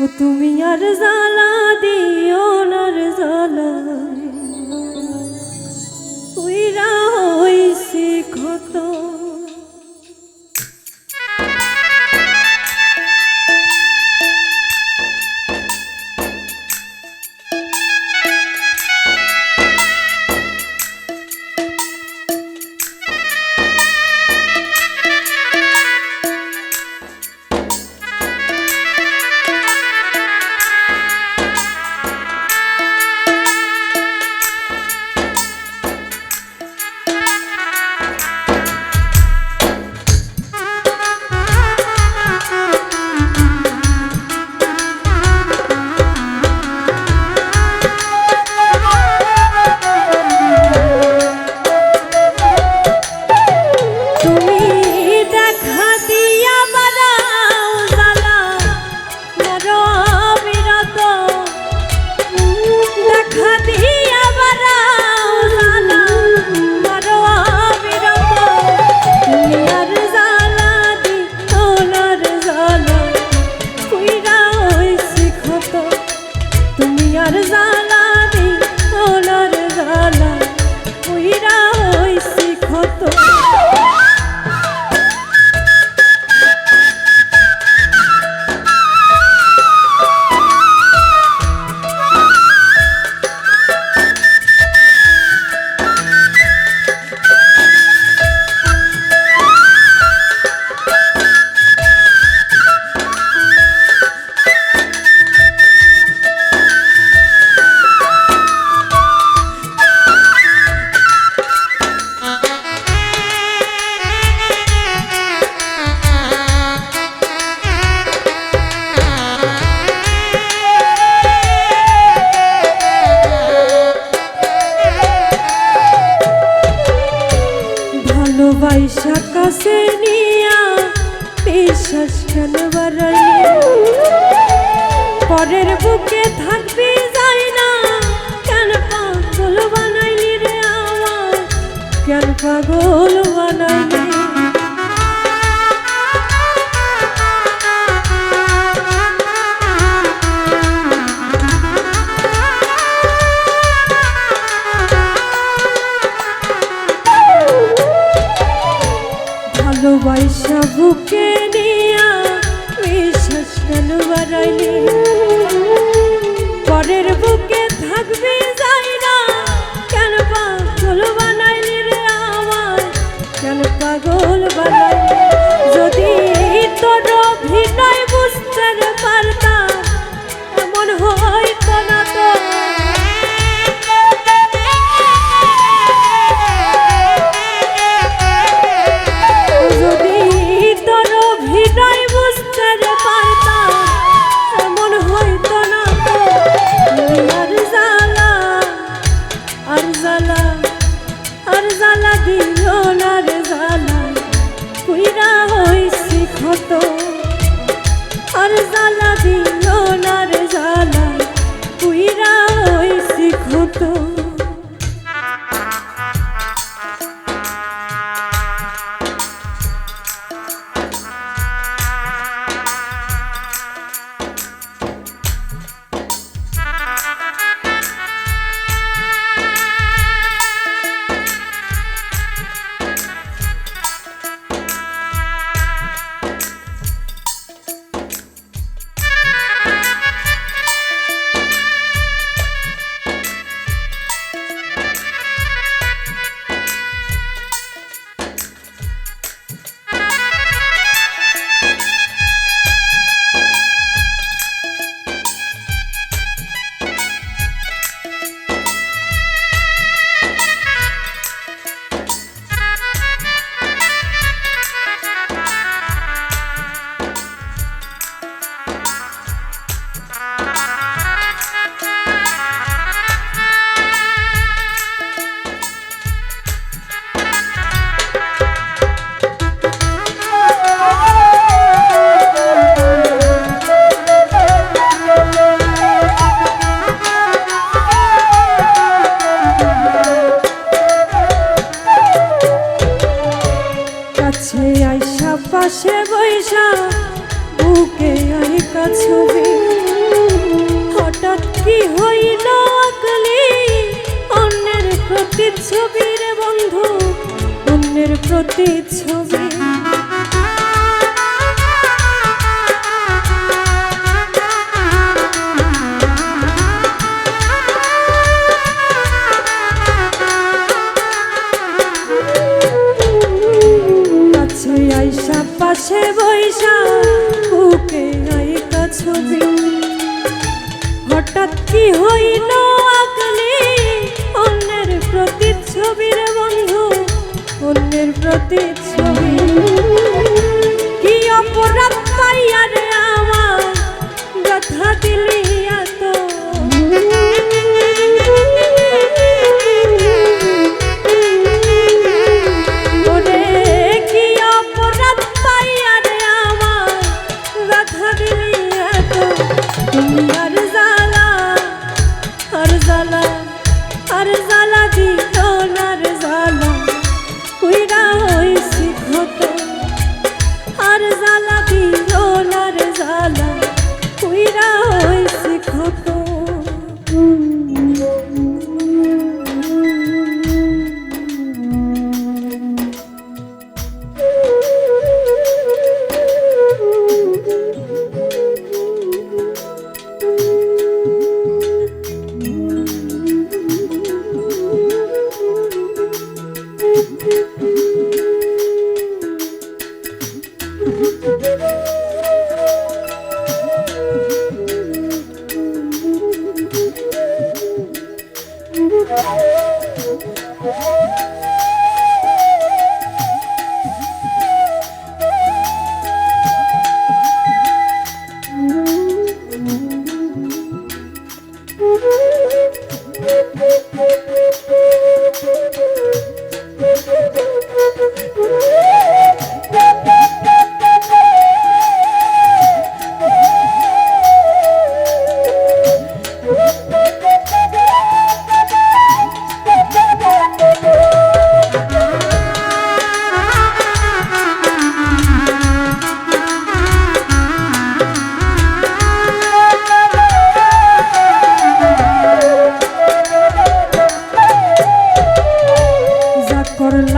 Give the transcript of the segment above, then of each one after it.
ও তুমি আর জ্বালা দিও নার জ্বালা। রা ওই শিখতো আর জ্বালা দি ওনার জ্বালা উইরা হইছি ক্ষত পরের বুকে থাকবি যাই না। কেন পাগল বানাইলি রে আমার কেন পাগল বানাইলি? ভালোবাসা বুকে নিয়া কেন বাড়াইলি পরের বুকে না কেন পাগল বানাইলি কেন পাগল বানাইলি কাছে আইসা, পাশে বৈশা বুকে আইকা ছবি। হঠাৎ কি হইল আকলি? অন্যের প্রতি ছবি রে বন্ধু, অন্যের প্রতি ছবি আইকা ছবি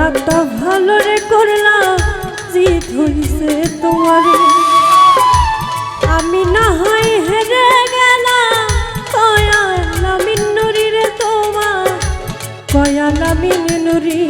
একটা ভালো রে করলাম জিত হইছে তোমার। আমি না হয় হেরে গেলাম কয়াল আমি নুরি রে তোমার কয়া নামিন নুরি